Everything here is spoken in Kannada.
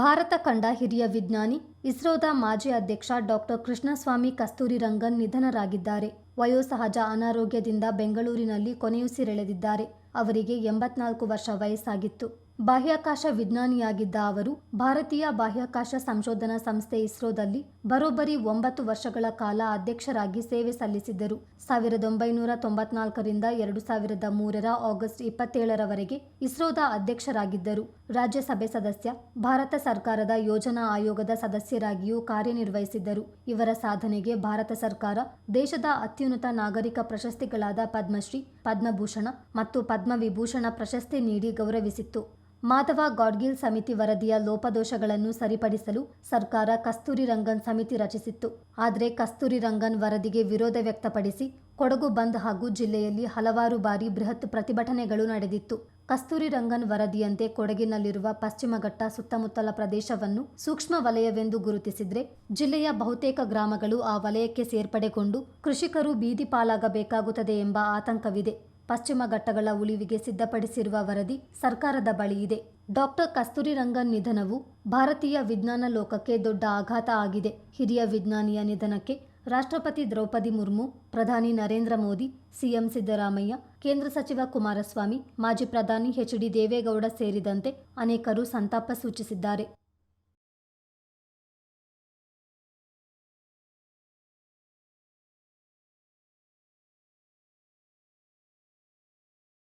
ಭಾರತ ಕಂಡ ಹಿರಿಯ ವಿಜ್ಞಾನಿ, ಇಸ್ರೋದ ಮಾಜಿ ಅಧ್ಯಕ್ಷ ಡಾಕ್ಟರ್ ಕೃಷ್ಣಸ್ವಾಮಿ ಕಸ್ತೂರಿ ರಂಗನ್ ನಿಧನರಾಗಿದ್ದಾರೆ. ವಯೋಸಹಜ ಅನಾರೋಗ್ಯದಿಂದ ಬೆಂಗಳೂರಿನಲ್ಲಿ ಕೊನೆಯುಸಿರೆಳೆದಿದ್ದಾರೆ. ಅವರಿಗೆ ಎಂಬತ್ನಾಲ್ಕು ವರ್ಷ ವಯಸ್ಸಾಗಿತ್ತು. ಬಾಹ್ಯಾಕಾಶ ವಿಜ್ಞಾನಿಯಾಗಿದ್ದ ಅವರು ಭಾರತೀಯ ಬಾಹ್ಯಾಕಾಶ ಸಂಶೋಧನಾ ಸಂಸ್ಥೆ ಇಸ್ರೋದಲ್ಲಿ ಬರೋಬ್ಬರಿ ಒಂಬತ್ತು ವರ್ಷಗಳ ಕಾಲ ಅಧ್ಯಕ್ಷರಾಗಿ ಸೇವೆ ಸಲ್ಲಿಸಿದ್ದರು. ಸಾವಿರದ ಒಂಬೈನೂರ ತೊಂಬತ್ನಾಲ್ಕರಿಂದ ಎರಡು ಸಾವಿರದ ಮೂರರ ಆಗಸ್ಟ್ ಇಪ್ಪತ್ತೇಳರವರೆಗೆ ಇಸ್ರೋದ ಅಧ್ಯಕ್ಷರಾಗಿದ್ದರು. ರಾಜ್ಯಸಭೆ ಸದಸ್ಯ, ಭಾರತ ಸರ್ಕಾರದ ಯೋಜನಾ ಆಯೋಗದ ಸದಸ್ಯರಾಗಿಯೂ ಕಾರ್ಯನಿರ್ವಹಿಸಿದ್ದರು. ಇವರ ಸಾಧನೆಗೆ ಭಾರತ ಸರ್ಕಾರ, ದೇಶದ ಅತ್ಯುನ್ನತ ನಾಗರಿಕ ಪ್ರಶಸ್ತಿಗಳಾದ ಪದ್ಮಶ್ರೀ, ಪದ್ಮಭೂಷಣ ಮತ್ತು ಪದ್ಮವಿಭೂಷಣ ಪ್ರಶಸ್ತಿ ನೀಡಿ ಗೌರವಿಸಿತ್ತು. ಮಾಧವ ಗಾಡ್ಗಿಲ್ ಸಮಿತಿ ವರದಿಯ ಲೋಪದೋಷಗಳನ್ನು ಸರಿಪಡಿಸಲು ಸರ್ಕಾರ ಕಸ್ತೂರಿ ರಂಗನ್ ಸಮಿತಿ ರಚಿಸಿತ್ತು. ಆದರೆ ಕಸ್ತೂರಿ ರಂಗನ್ ವರದಿಗೆ ವಿರೋಧ ವ್ಯಕ್ತಪಡಿಸಿ ಕೊಡಗು ಬಂದ್ ಹಾಗೂ ಜಿಲ್ಲೆಯಲ್ಲಿ ಹಲವಾರು ಬಾರಿ ಬೃಹತ್ ಪ್ರತಿಭಟನೆಗಳು ನಡೆದಿತ್ತು. ಕಸ್ತೂರಿ ರಂಗನ್ ವರದಿಯಂತೆ ಕೊಡಗಿನಲ್ಲಿರುವ ಪಶ್ಚಿಮ ಘಟ್ಟ ಸುತ್ತಮುತ್ತಲ ಪ್ರದೇಶವನ್ನು ಸೂಕ್ಷ್ಮ ವಲಯವೆಂದು ಗುರುತಿಸಿದ್ರೆ ಜಿಲ್ಲೆಯ ಬಹುತೇಕ ಗ್ರಾಮಗಳು ಆ ವಲಯಕ್ಕೆ ಸೇರ್ಪಡೆಗೊಂಡು ಕೃಷಿಕರು ಬೀದಿ ಪಾಲಾಗಬೇಕಾಗುತ್ತದೆ ಎಂಬ ಆತಂಕವಿದೆ. ಪಶ್ಚಿಮ ಘಟ್ಟಗಳ ಉಳಿವಿಗೆ ಸಿದ್ಧಪಡಿಸಿರುವ ವರದಿ ಸರ್ಕಾರದ ಬಳಿ ಇದೆ. ಡಾಕ್ಟರ್ ಕಸ್ತೂರಿ ರಂಗನ್ ನಿಧನವು ಭಾರತೀಯ ವಿಜ್ಞಾನ ಲೋಕಕ್ಕೆ ದೊಡ್ಡ ಆಘಾತ ಆಗಿದೆ. ಹಿರಿಯ ವಿಜ್ಞಾನಿಯ ನಿಧನಕ್ಕೆ ರಾಷ್ಟ್ರಪತಿ ದ್ರೌಪದಿ ಮುರ್ಮು, ಪ್ರಧಾನಿ ನರೇಂದ್ರ ಮೋದಿ, ಸಿಎಂ ಸಿದ್ದರಾಮಯ್ಯ, ಕೇಂದ್ರ ಸಚಿವ ಕುಮಾರಸ್ವಾಮಿ, ಮಾಜಿ ಪ್ರಧಾನಿ ಎಚ್ ಡಿ ದೇವೇಗೌಡ ಸೇರಿದಂತೆ ಅನೇಕರು ಸಂತಾಪ ಸೂಚಿಸಿದ್ದಾರೆ.